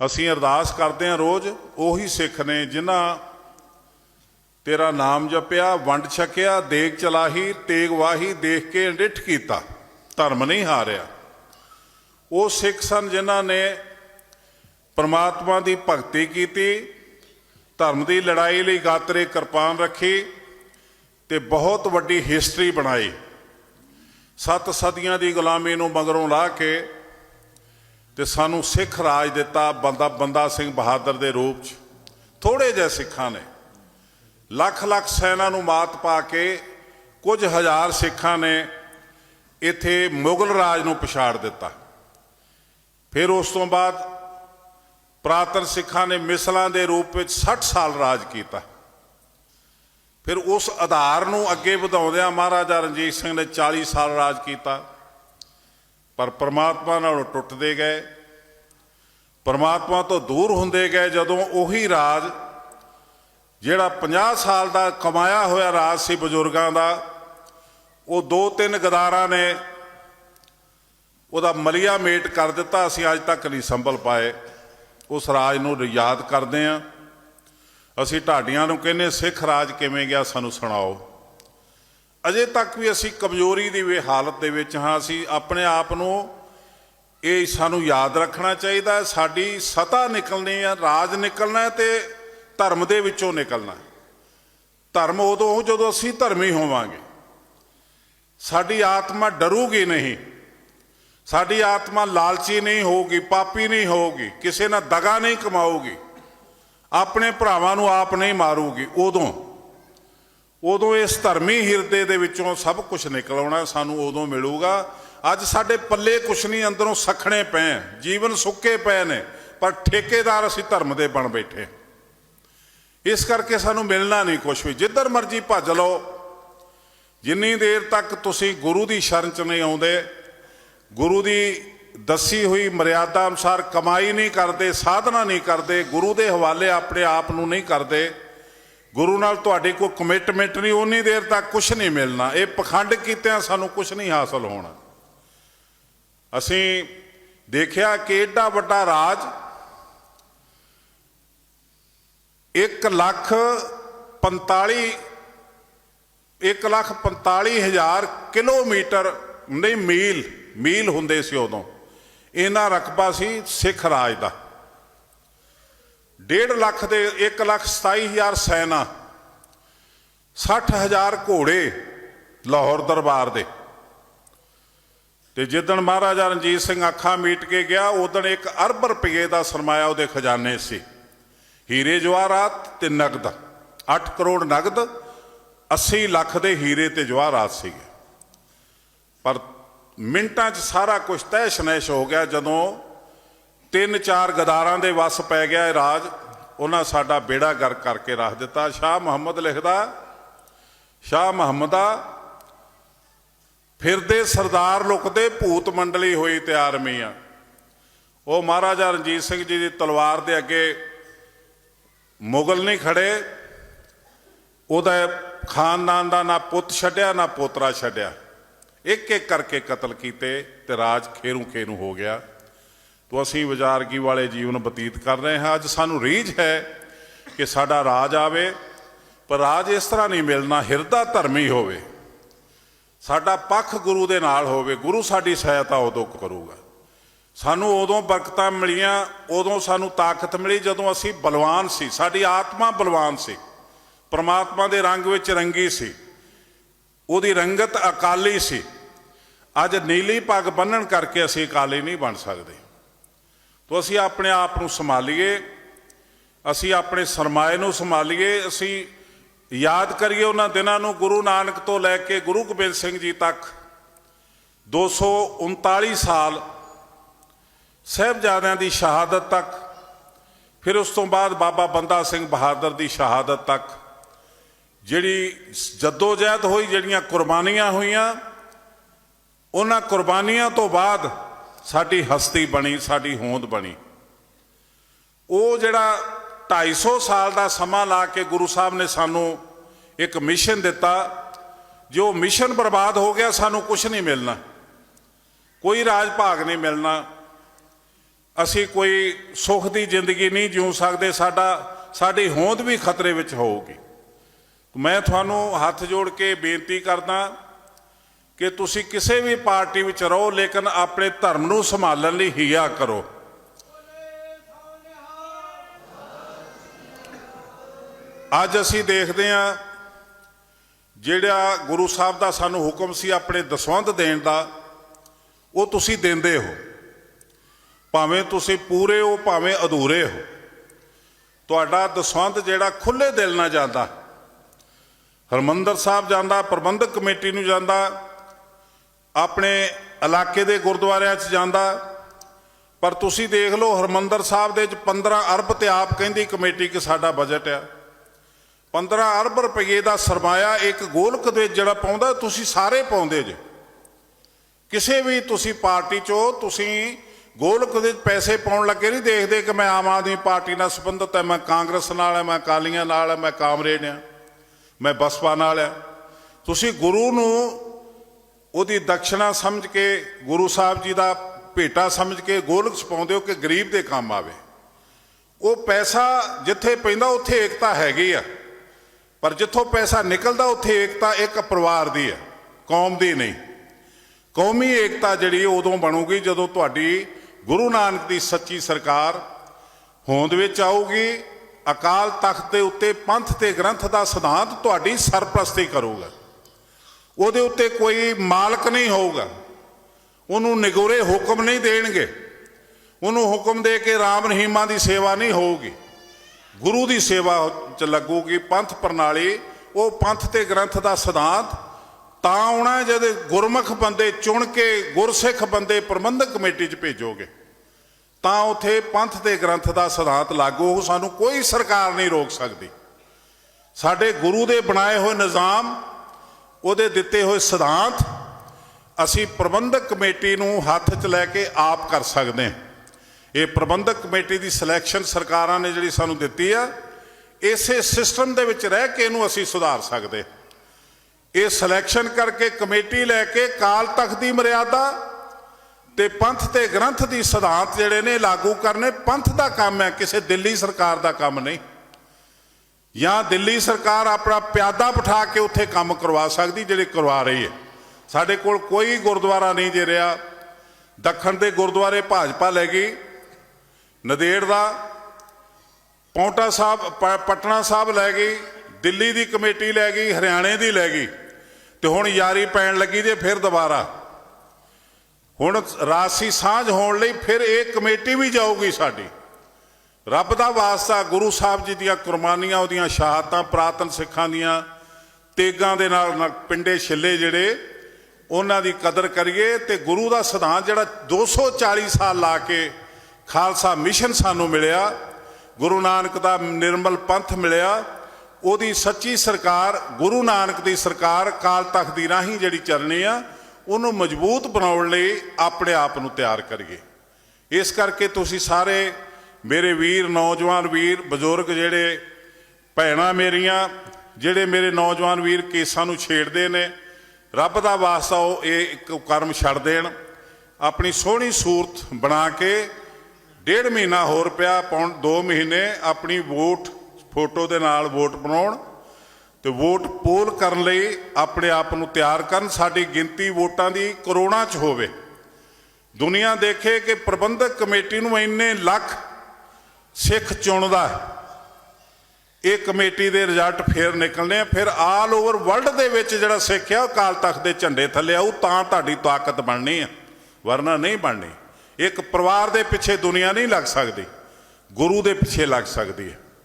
ਅਸੀਂ ਅਰਦਾਸ ਕਰਦੇ ਹਾਂ ਰੋਜ਼ ਉਹੀ ਸਿੱਖ ਨੇ ਜਿਨ੍ਹਾਂ ਤੇਰਾ ਨਾਮ ਜਪਿਆ, ਵੰਡ ਛਕਿਆ, ਦੇਗ ਚਲਾਹੀ, ਤੇਗ ਵਾਹੀ, ਦੇਖ ਕੇ ਅੰਡਿਠ ਕੀਤਾ, ਧਰਮ ਨਹੀਂ ਹਾਰਿਆ। ਉਹ ਸਿੱਖ ਸਨ ਜਿਨ੍ਹਾਂ ਨੇ ਪਰਮਾਤਮਾ ਦੀ ਭਗਤੀ ਕੀਤੀ, ਧਰਮ ਦੀ ਲੜਾਈ ਲਈ ਗਾਤਰੇ ਕਿਰਪਾਨ ਰੱਖੀ ਤੇ ਬਹੁਤ ਵੱਡੀ ਹਿਸਟਰੀ ਬਣਾਈ। ਸੱਤ ਸਦੀਆਂ ਦੀ ਗੁਲਾਮੀ ਨੂੰ ਮਗਰੋਂ ਲਾ ਕੇ ਤੇ ਸਾਨੂੰ ਸਿੱਖ ਰਾਜ ਦਿੱਤਾ ਬੰਦਾ ਬੰਦਾ ਸਿੰਘ ਬਹਾਦਰ ਦੇ ਰੂਪ 'ਚ। ਥੋੜੇ ਜਿਹੇ ਸਿੱਖਾਂ ਨੇ। ਲੱਖ ਲੱਖ ਸੈਨਾ ਨੂੰ ਮਾਤ ਪਾ ਕੇ ਕੁਝ ਹਜ਼ਾਰ ਸਿੱਖਾਂ ਨੇ ਇੱਥੇ ਮੁਗਲ ਰਾਜ ਨੂੰ ਪਛਾੜ ਦਿੱਤਾ। ਫਿਰ ਉਸ ਤੋਂ ਬਾਅਦ ਪ੍ਰਾਤਨ ਸਿੱਖਾਂ ਨੇ ਮਿਸਲਾਂ ਦੇ ਰੂਪ ਵਿੱਚ 60 ਸਾਲ ਰਾਜ ਕੀਤਾ। ਫਿਰ ਉਸ ਆਧਾਰ ਨੂੰ ਅੱਗੇ ਵਧਾਉਂਦਿਆਂ ਮਹਾਰਾਜਾ ਰਣਜੀਤ ਸਿੰਘ ਨੇ 40 ਸਾਲ ਰਾਜ ਕੀਤਾ। ਪਰ ਪ੍ਰਮਾਤਮਾ ਨਾਲੋਂ ਟੁੱਟਦੇ ਗਏ। ਪਰਮਾਤਮਾ ਤੋਂ ਦੂਰ ਹੁੰਦੇ ਗਏ ਜਦੋਂ ਉਹੀ ਰਾਜ, ਜਿਹੜਾ 50 ਸਾਲ ਦਾ ਕਮਾਇਆ ਹੋਇਆ ਰਾਜ ਸੀ ਬਜ਼ੁਰਗਾਂ ਦਾ, ਉਹ ਦੋ ਤਿੰਨ ਗਦਾਰਾਂ ਨੇ ਉਹਦਾ ਮਲੀਆ ਮੇਟ ਕਰ ਦਿੱਤਾ, ਅਸੀਂ ਅੱਜ ਤੱਕ ਨਹੀਂ ਸੰਭਲ ਪਾਏ। ਉਸ ਰਾਜ ਨੂੰ ਯਾਦ ਕਰਦੇ ਆਂ ਅਸੀਂ ਢਾਡੀਆਂ ਨੂੰ ਕਹਿੰਦੇ ਸਿੱਖ ਰਾਜ ਕਿਵੇਂ ਗਿਆ ਸਾਨੂੰ ਸੁਣਾਓ। ਅਜੇ ਤੱਕ ਵੀ ਅਸੀਂ ਕਮਜ਼ੋਰੀ ਦੀ ਵੇ ਹਾਲਤ ਦੇ ਵਿੱਚ ਹਾਂ, ਅਸੀਂ ਆਪਣੇ ਆਪ ਨੂੰ ਇਹ ਸਾਨੂੰ ਯਾਦ ਰੱਖਣਾ ਚਾਹੀਦਾ ਸਾਡੀ ਸਤਾ ਨਿਕਲਣੀ ਹੈ, ਰਾਜ ਨਿਕਲਣਾ ਹੈ ਤੇ ਧਰਮ ਦੇ ਵਿੱਚੋਂ ਨਿਕਲਣਾ ਧਰਮ ਉਦੋਂ ਜਦੋਂ ਅਸੀਂ ਧਰਮੀ ਹੋਵਾਂਗੇ। ਸਾਡੀ ਆਤਮਾ ਡਰੂਗੀ ਨਹੀਂ। ਸਾਡੀ ਆਤਮਾ ਲਾਲਚੀ ਨਹੀਂ ਹੋਊਗੀ, ਪਾਪੀ ਨਹੀਂ ਹੋਊਗੀ, ਕਿਸੇ ਨਾਲ ਦਗਾ ਨਹੀਂ ਕਮਾਊਗੀ। ਆਪਣੇ ਭਰਾਵਾਂ ਨੂੰ ਆਪ ਨਹੀਂ ਮਾਰੂਗੀ। ਉਦੋਂ ਉਦੋਂ ਇਸ ਧਰਮੀ ਹਿਰਦੇ ਦੇ ਵਿੱਚੋਂ ਸਭ ਕੁਝ ਨਿਕਲ ਆਉਣਾ ਸਾਨੂੰ ਉਦੋਂ ਮਿਲੂਗਾ ਅੱਜ ਸਾਡੇ ਪੱਲੇ ਕੁਛ ਨਹੀਂ, ਅੰਦਰੋਂ ਸਖਣੇ ਪਏ ਜੀਵਨ ਸੁੱਕੇ ਪਏ ਨੇ, ਪਰ ਠੇਕੇਦਾਰ ਅਸੀਂ ਧਰਮ ਦੇ ਬਣ ਬੈਠੇ ਇਸ ਕਰਕੇ ਸਾਨੂੰ ਮਿਲਣਾ ਨਹੀਂ ਕੁਛ ਵੀ। ਜਿੱਧਰ ਮਰਜ਼ੀ ਭੱਜ ਲਓ। ਜਿੰਨੀ ਦੇਰ ਤੱਕ ਤੁਸੀਂ ਗੁਰੂ ਦੀ ਸ਼ਰਨ ਚ ਨਹੀਂ ਆਉਂਦੇ, ਗੁਰੂ ਦੀ ਦੱਸੀ ਹੋਈ ਮਰਿਆਦਾ ਅਨੁਸਾਰ ਕਮਾਈ ਨਹੀਂ ਕਰਦੇ, ਸਾਧਨਾ ਨਹੀਂ ਕਰਦੇ, ਗੁਰੂ ਦੇ ਹਵਾਲੇ ਆਪਣੇ ਆਪ ਨੂੰ ਨਹੀਂ ਕਰਦੇ, ਗੁਰੂ ਨਾਲ ਤੁਹਾਡੀ ਕੋਈ ਕਮਿਟਮੈਂਟ ਨਹੀਂ ਉਨੀ ਦੇਰ ਤੱਕ ਕੁਝ ਨਹੀਂ ਮਿਲਣਾ। ਇਹ ਪਖੰਡ ਕੀਤਿਆਂ ਸਾਨੂੰ ਕੁਝ ਨਹੀਂ ਹਾਸਲ ਹੋਣਾ। ਅਸੀਂ ਦੇਖਿਆ ਕਿ ਏਡਾ ਵੱਡਾ ਰਾਜ 1 ਲੱਖ 45 1 ਲੱਖ 45 ਹਜ਼ਾਰ ਕਿਲੋਮੀਟਰ, ਨਹੀਂ, ਮੀਲ ਮੀਲ ਹੁੰਦੇ ਸੀ ਉਦੋਂ। ਇਹਨਾਂ ਰਕਬਾ ਸੀ ਸਿੱਖ ਰਾਜ ਦਾ। 1.5 ਲੱਖ ਦੇ 1 ਲੱਖ 27 ਹਜ਼ਾਰ ਸੈਨਾ 60 ਹਜ਼ਾਰ ਘੋੜੇ ਲਾਹੌਰ ਦਰਬਾਰ ਦੇ। ਤੇ ਜਿੱਦਣ ਮਹਾਰਾਜਾ ਰਣਜੀਤ ਸਿੰਘ ਅੱਖਾਂ ਮੀਟ ਕੇ ਗਿਆ, ਉਦੋਂ ਇੱਕ ਅਰਬ ਰੁਪਏ ਦਾ ਸਰਮਾਇਆ ਉਹਦੇ ਖਜ਼ਾਨੇ ਸੀ। ਹੀਰੇ ਜਵਾਹਰਾਤ ਤੇ ਨਗਦ। 8 ਕਰੋੜ ਨਗਦ 80 ਲੱਖ ਦੇ ਹੀਰੇ ਤੇ ਜਵਾਹਰਾਤ ਸੀਗੇ। ਪਰ ਮਿੰਟਾਂ 'ਚ ਸਾਰਾ ਕੁਝ ਤਹਿਸ਼ ਨਹਿਸ਼ ਹੋ ਗਿਆ, ਜਦੋਂ ਤਿੰਨ ਚਾਰ ਗਦਾਰਾਂ ਦੇ ਵੱਸ ਪੈ ਗਿਆ ਇਹ ਰਾਜ, ਉਹਨਾਂ ਸਾਡਾ ਬੇੜਾ ਗਰ ਕਰਕੇ ਰੱਖ ਦਿੱਤਾ। ਸ਼ਾਹ ਮੁਹੰਮਦ ਲਿਖਦਾ, ਸ਼ਾਹ ਮੁਹੰਮਦਾ ਫਿਰਦੇ ਸਰਦਾਰ ਲੁਕਦੇ ਭੂਤ ਮੰਡਲੀ ਹੋਈ ਅਤੇ ਆਰਮੀ ਆ ਉਹ ਮਹਾਰਾਜਾ ਰਣਜੀਤ ਸਿੰਘ ਜੀ ਦੀ ਤਲਵਾਰ ਦੇ ਅੱਗੇ ਮੁਗਲ ਨਹੀਂ ਖੜੇ। ਉਹਦਾ ਖਾਨਦਾਨ ਦਾ ਨਾ ਪੁੱਤ ਛੱਡਿਆ, ਨਾ ਪੋਤਰਾ ਛੱਡਿਆ। ਇੱਕ ਇੱਕ ਕਰਕੇ ਕਤਲ ਕੀਤੇ ਤੇ ਰਾਜ ਖੇਰੂ ਖੇਰੂ ਹੋ ਗਿਆ। ਤੋ ਅਸੀਂ ਵਿਚਾਰਗੀ ਵਾਲੇ ਜੀਵਨ ਬਤੀਤ ਕਰ ਰਹੇ ਹਾਂ। ਅੱਜ ਸਾਨੂੰ ਰੀਝ ਹੈ ਕਿ ਸਾਡਾ ਰਾਜ ਆਵੇ, ਪਰ ਰਾਜ ਇਸ ਤਰ੍ਹਾਂ ਨਹੀਂ ਮਿਲਣਾ, ਹਿਰਦਾ ਧਰਮੀ ਹੋਵੇ। ਸਾਡਾ ਪੱਖ ਗੁਰੂ ਦੇ ਨਾਲ ਹੋਵੇ, ਗੁਰੂ ਸਾਡੀ ਸਹਾਇਤਾ ਉਦੋਂ ਕਰੂਗਾ। ਸਾਨੂੰ ਉਦੋਂ ਬਰਕਤਾਂ ਮਿਲੀਆਂ, ਉਦੋਂ ਸਾਨੂੰ ਤਾਕਤ ਮਿਲੀ ਜਦੋਂ ਅਸੀਂ ਬਲਵਾਨ ਸੀ। ਸਾਡੀ ਆਤਮਾ ਬਲਵਾਨ ਸੀ। ਪਰਮਾਤਮਾ ਦੇ ਰੰਗ ਵਿੱਚ ਰੰਗੀ ਸੀ। ਉਹਦੀ ਰੰਗਤ ਅਕਾਲੀ ਸੀ। ਅੱਜ ਨੀਲੀ ਪੱਗ ਬੰਨਣ ਕਰਕੇ ਅਸੀਂ ਅਕਾਲੀ ਨਹੀਂ ਬਣ ਸਕਦੇ। ਤੋ ਅਸੀਂ ਆਪਣੇ ਆਪ ਨੂੰ ਸੰਭਾਲੀਏ, ਅਸੀਂ ਆਪਣੇ ਸਰਮਾਏ ਨੂੰ ਸੰਭਾਲੀਏ, ਅਸੀਂ ਯਾਦ ਕਰੀਏ ਉਹਨਾਂ ਦਿਨਾਂ ਨੂੰ ਗੁਰੂ ਨਾਨਕ ਤੋਂ ਲੈ ਕੇ ਗੁਰੂ ਗੋਬਿੰਦ ਸਿੰਘ ਜੀ ਤੱਕ। 239 ਸਾਲ ਸਹਿਬਜ਼ਾਦਿਆਂ ਦੀ ਸ਼ਹਾਦਤ ਤੱਕ, ਫਿਰ ਉਸ ਤੋਂ ਬਾਅਦ ਬਾਬਾ ਬੰਦਾ ਸਿੰਘ ਬਹਾਦਰ ਦੀ ਸ਼ਹਾਦਤ ਤੱਕ। ਜਿਹੜੀ ਜਦੋਜਹਿਦ ਹੋਈ, ਜਿਹੜੀਆਂ ਕੁਰਬਾਨੀਆਂ ਹੋਈਆਂ, ਉਹਨਾਂ ਕੁਰਬਾਨੀਆਂ ਤੋਂ ਬਾਅਦ ਸਾਡੀ ਹਸਤੀ ਬਣੀ, ਸਾਡੀ ਹੋਂਦ ਬਣੀ। ਉਹ ਜਿਹੜਾ 250 ਸਾਲ ਦਾ ਸਮਾਂ ਲਾ ਕੇ ਗੁਰੂ ਸਾਹਿਬ ਨੇ ਸਾਨੂੰ ਇੱਕ ਮਿਸ਼ਨ ਦਿੱਤਾ। ਜੋ ਮਿਸ਼ਨ ਬਰਬਾਦ ਹੋ ਗਿਆ, ਸਾਨੂੰ ਕੁਝ ਨਹੀਂ ਮਿਲਣਾ। ਕੋਈ ਰਾਜ ਭਾਗ ਨਹੀਂ ਮਿਲਣਾ। ਅਸੀਂ ਕੋਈ ਸੁੱਖ ਦੀ ਜ਼ਿੰਦਗੀ ਨਹੀਂ ਜਿਉ ਸਕਦੇ। ਸਾਡਾ, ਸਾਡੀ ਹੋਂਦ ਵੀ ਖਤਰੇ ਵਿੱਚ ਹੋਊਗੀ। ਮੈਂ ਤੁਹਾਨੂੰ ਹੱਥ ਜੋੜ ਕੇ ਬੇਨਤੀ ਕਰਦਾ ਕਿ ਤੁਸੀਂ ਕਿਸੇ ਵੀ ਪਾਰਟੀ ਵਿੱਚ ਰਹੋ, ਲੇਕਿਨ ਆਪਣੇ ਧਰਮ ਨੂੰ ਸੰਭਾਲਣ ਲਈ ਹਿਆ ਕਰੋ। ਅੱਜ ਅਸੀਂ ਦੇਖਦੇ ਹਾਂ ਜਿਹੜਾ ਗੁਰੂ ਸਾਹਿਬ ਦਾ ਸਾਨੂੰ ਹੁਕਮ ਸੀ ਆਪਣੇ ਦਸਵੰਧ ਦੇਣ ਦਾ, ਉਹ ਤੁਸੀਂ ਦਿੰਦੇ ਹੋ। ਭਾਵੇਂ ਤੁਸੀਂ ਪੂਰੇ ਹੋ, ਭਾਵੇਂ ਅਧੂਰੇ ਹੋ। ਤੁਹਾਡਾ ਦਸਵੰਧ ਜਿਹੜਾ ਖੁੱਲੇ ਦਿਲ ਨਾਲ ਜਾਂਦਾ। ਹਰਮੰਦਰ ਸਾਹਿਬ ਜਾਂਦਾ, ਪ੍ਰਬੰਧਕ ਕਮੇਟੀ ਨੂੰ ਜਾਂਦਾ, ਆਪਣੇ ਇਲਾਕੇ ਦੇ ਗੁਰਦੁਆਰਿਆਂ 'ਚ ਜਾਂਦਾ। ਪਰ ਤੁਸੀਂ ਦੇਖ ਲਓ, ਹਰਮੰਦਰ ਸਾਹਿਬ ਦੇ ਵਿੱਚ 15 ਅਰਬ ਤੇ ਆਪ ਕਹਿੰਦੀ ਕਮੇਟੀ ਕਿ ਸਾਡਾ ਬਜਟ ਆ। 15 ਅਰਬ ਰੁਪਏ ਦਾ ਸਰਮਾਇਆ ਇੱਕ ਗੋਲਕ ਦੇ ਜਿਹੜਾ ਪਾਉਂਦਾ, ਤੁਸੀਂ ਸਾਰੇ ਪਾਉਂਦੇ ਜੇ। ਕਿਸੇ ਵੀ ਤੁਸੀਂ ਪਾਰਟੀ ਚੋਂ ਤੁਸੀਂ ਗੋਲਕ ਦੇ ਪੈਸੇ ਪਾਉਣ ਲੱਗੇ ਨਹੀਂ ਦੇਖਦੇ ਕਿ ਮੈਂ ਆਮ ਆਦਮੀ ਪਾਰਟੀ ਨਾਲ ਸੰਬੰਧਿਤ ਹੈ, ਮੈਂ ਕਾਂਗਰਸ ਨਾਲ ਹਾਂ, ਮੈਂ ਅਕਾਲੀਆਂ ਨਾਲ ਹਾਂ, ਮੈਂ ਕਾਮਰੇਡ ਹਾਂ, ਮੈਂ ਬਸਪਾ ਨਾਲ ਹਾਂ। ਤੁਸੀਂ ਗੁਰੂ ਨੂੰ ਉਹਦੀ ਦਕਸ਼ਨਾ ਸਮਝ ਕੇ, ਗੁਰੂ ਸਾਹਿਬ ਜੀ ਦਾ ਭੇਟਾ ਸਮਝ ਕੇ ਗੋਲਕ ਚ ਪਾਉਂਦੇ ਹੋ ਕਿ ਗਰੀਬ ਦੇ ਕੰਮ ਆਵੇ। ਉਹ ਪੈਸਾ ਜਿੱਥੇ ਪੈਂਦਾ, ਉੱਥੇ ਏਕਤਾ ਹੈਗੀ ਆ। ਪਰ ਜਿੱਥੋਂ ਪੈਸਾ ਨਿਕਲਦਾ ਉੱਥੇ ਏਕਤਾ ਇੱਕ ਪਰਿਵਾਰ ਦੀ ਹੈ, ਕੌਮ ਦੀ ਨਹੀਂ। ਕੌਮੀ ਏਕਤਾ ਜਿਹੜੀ ਉਦੋਂ ਬਣੂਗੀ ਜਦੋਂ ਤੁਹਾਡੀ ਗੁਰੂ ਨਾਨਕ ਦੀ ਸੱਚੀ ਸਰਕਾਰ ਹੋਂਦ ਵਿੱਚ ਆਊਗੀ, ਅਕਾਲ ਤਖਤ ਦੇ ਉੱਤੇ ਪੰਥ ਤੇ ਗ੍ਰੰਥ ਦਾ ਸਿਧਾਂਤ ਤੁਹਾਡੀ ਸਰਪ੍ਰਸਤੀ ਕਰੂਗਾ। ਉਹਦੇ ਉੱਤੇ ਕੋਈ ਮਾਲਕ ਨਹੀਂ ਹੋਊਗਾ। ਉਹਨੂੰ ਨਿਗੋਰੇ ਹੁਕਮ ਨਹੀਂ ਦੇਣਗੇ। ਉਹਨੂੰ ਹੁਕਮ ਦੇ ਕੇ ਰਾਮ ਰਹੀਮਾਂ ਦੀ ਸੇਵਾ ਨਹੀਂ ਹੋਊਗੀ। ਗੁਰੂ ਦੀ ਸੇਵਾ ਚ ਲੱਗੂਗੀ, ਪੰਥ ਪ੍ਰਣਾਲੀ, ਉਹ ਪੰਥ ਤੇ ਗ੍ਰੰਥ ਦਾ ਸਿਧਾਂਤ, ਤਾਂ ਆਉਣਾ ਜਦ ਗੁਰਮੁਖ ਬੰਦੇ ਚੁਣ ਕੇ ਗੁਰਸਿੱਖ ਬੰਦੇ ਪ੍ਰਬੰਧਕ ਕਮੇਟੀ 'ਚ ਭੇਜੋਗੇ। ਤਾਂ ਉਥੇ ਪੰਥ ਤੇ ਗ੍ਰੰਥ ਦਾ ਸਿਧਾਂਤ ਲਾਗੂ ਹੋਊ ਸਾਨੂੰ ਕੋਈ ਸਰਕਾਰ ਨਹੀਂ ਰੋਕ ਸਕਦੀ। ਸਾਡੇ ਗੁਰੂ ਦੇ ਬਣਾਏ ਹੋਏ ਨਿਜ਼ਾਮ, ਉਹਦੇ ਦਿੱਤੇ ਹੋਏ ਸਿਧਾਂਤ, ਅਸੀਂ ਪ੍ਰਬੰਧਕ ਕਮੇਟੀ ਨੂੰ ਹੱਥ 'ਚ ਲੈ ਕੇ ਆਪ ਕਰ ਸਕਦੇ ਹਾਂ। ਇਹ ਪ੍ਰਬੰਧਕ ਕਮੇਟੀ ਦੀ ਸਿਲੈਕਸ਼ਨ ਸਰਕਾਰਾਂ ਨੇ ਜਿਹੜੀ ਸਾਨੂੰ ਦਿੱਤੀ ਆ, ਇਸੇ ਸਿਸਟਮ ਦੇ ਵਿੱਚ ਰਹਿ ਕੇ ਇਹਨੂੰ ਅਸੀਂ ਸੁਧਾਰ ਸਕਦੇ ਇਹ ਸਿਲੈਕਸ਼ਨ ਕਰਕੇ ਕਮੇਟੀ ਲੈ ਕੇ ਕਾਲ ਤਖਤ ਦੀ ਮਰਿਆਦਾ ਤੇ ਪੰਥ ਤੇ ਗ੍ਰੰਥ ਦੀ ਸਿਧਾਂਤ ਜਿਹੜੇ ਨੇ ਲਾਗੂ ਕਰਨੇ, ਪੰਥ ਦਾ ਕੰਮ ਹੈ, ਕਿਸੇ ਦਿੱਲੀ ਸਰਕਾਰ ਦਾ ਕੰਮ ਨਹੀਂ। ਜਾਂ ਦਿੱਲੀ ਸਰਕਾਰ ਆਪਣਾ ਪਿਆਦਾ ਬਿਠਾ ਕੇ ਉੱਥੇ ਕੰਮ ਕਰਵਾ ਸਕਦੀ, ਜਿਹੜੇ ਕਰਵਾ ਰਹੀ ਹੈ। ਸਾਡੇ ਕੋਲ ਕੋਈ ਗੁਰਦੁਆਰਾ ਨਹੀਂ ਦੇ ਰਿਹਾ। ਦੱਖਣ ਦੇ ਗੁਰਦੁਆਰੇ ਭਾਜਪਾ ਲੈ ਗਈ ਨਦੇੜ ਦਾ ਪੌਂਟਾ ਸਾਹਿਬ, ਪ- ਪਟਨਾ ਸਾਹਿਬ ਲੈ ਗਈ, ਦਿੱਲੀ ਦੀ ਕਮੇਟੀ ਲੈ ਗਈ, ਹਰਿਆਣੇ ਦੀ ਲੈ ਗਈ। ਤੇ ਹੁਣ ਯਾਰੀ ਪੈਣ ਲੱਗੀ ਜੇ ਫਿਰ ਦੁਬਾਰਾ। ਹੁਣ ਰਾਸੀ ਸਾਂਝ ਹੋਣ ਲਈ ਫਿਰ ਇਹ ਕਮੇਟੀ ਵੀ ਜਾਊਗੀ ਸਾਡੀ। ਰੱਬ ਦਾ ਵਾਸਤਾ ਗੁਰੂ ਸਾਹਿਬ ਜੀ ਦੀਆਂ ਕੁਰਬਾਨੀਆਂ, ਉਹਦੀਆਂ ਸ਼ਹਾਦਤਾਂ, ਪ੍ਰਾਤਨ ਸਿੱਖਾਂ ਦੀਆਂ, ਤੇਗਾਂ ਦੇ ਨਾਲ ਨਾਲ ਪਿੰਡੇ ਛਿੱਲੇ ਜਿਹੜੇ, ਉਹਨਾਂ ਦੀ ਕਦਰ ਕਰੀਏ ਤੇ ਗੁਰੂ ਦਾ ਸਿਧਾਂਤ ਜਿਹੜਾ 240 ਸਾਲ ਲਾ ਕੇ ਖਾਲਸਾ ਮਿਸ਼ਨ ਸਾਨੂੰ ਮਿਲਿਆ, ਗੁਰੂ ਨਾਨਕ ਦਾ ਨਿਰਮਲ ਪੰਥ ਮਿਲਿਆ, ਉਹਦੀ ਸੱਚੀ ਸਰਕਾਰ, ਗੁਰੂ ਨਾਨਕ ਦੀ ਸਰਕਾਰ ਕਾਲ ਤਖਤ ਦੀ ਰਾਹੀਂ ਜਿਹੜੀ ਚੱਲਣੀ ਆ, ਉਹਨੂੰ ਮਜ਼ਬੂਤ ਬਣਾਉਣ ਲਈ ਆਪਣੇ ਆਪ ਨੂੰ ਤਿਆਰ ਕਰੀਏ। ਇਸ ਕਰਕੇ ਤੁਸੀਂ ਸਾਰੇ ਮੇਰੇ ਵੀਰ, ਨੌਜਵਾਨ ਵੀਰ, ਬਜ਼ੁਰਗ ਜਿਹੜੇ ਭੈਣਾਂ ਮੇਰੀਆਂ, ਜਿਹੜੇ ਮੇਰੇ ਨੌਜਵਾਨ ਵੀਰ ਕੇਸਾਂ ਨੂੰ ਛੇੜਦੇ ਨੇ, ਰੱਬ ਦਾ ਵਾਸਤਾ ਉਹ ਇਹ ਇੱਕ ਕਰਮ ਛੱਡ ਦੇਣ। ਆਪਣੀ ਸੋਹਣੀ ਸੂਰਤ ਬਣਾ ਕੇ ਡੇਢ ਮਹੀਨਾ ਹੋਰ ਪਿਆ, ਪੌਣ 2 ਮਹੀਨੇ ਆਪਣੀ ਵੋਟ ਫੋਟੋ ਦੇ ਨਾਲ ਵੋਟ ਬਣਾਉਣ ਤੇ ਵੋਟ ਪੋਲ ਕਰਨ ਲਈ ਆਪਣੇ ਆਪ ਨੂੰ ਤਿਆਰ ਕਰਨ, ਸਾਡੀ ਗਿਣਤੀ ਵੋਟਾਂ ਦੀ ਕਰੋੜਾਂ 'ਚ ਹੋਵੇ। ਦੁਨੀਆ ਦੇਖੇ ਕਿ ਪ੍ਰਬੰਧਕ ਕਮੇਟੀ ਨੂੰ ਇੰਨੇ ਲੱਖ ਸਿੱਖ ਚੁਣਦਾ ਇਹ ਕਮੇਟੀ ਦੇ ਰਿਜ਼ਲਟ ਫੇਰ ਨਿਕਲਣੇ ਆ, ਫਿਰ ਆਲ ਓਵਰ ਵਰਲਡ ਦੇ ਵਿੱਚ ਜਿਹੜਾ ਸਿੱਖ ਆ, ਉਹ ਕਾਲ ਤਖਤ ਦੇ ਝੰਡੇ ਥੱਲੇ ਆਊ ਤਾਂ ਤੁਹਾਡੀ ਤਾਕਤ ਬਣਨੀ ਆ, ਵਰਨਾ ਨਹੀਂ ਬਣਨੀ। ਇੱਕ ਪਰਿਵਾਰ ਦੇ ਪਿੱਛੇ ਦੁਨੀਆ ਨਹੀਂ ਲੱਗ ਸਕਦੀ। ਗੁਰੂ ਦੇ ਪਿੱਛੇ ਲੱਗ ਸਕਦੀ ਹੈ।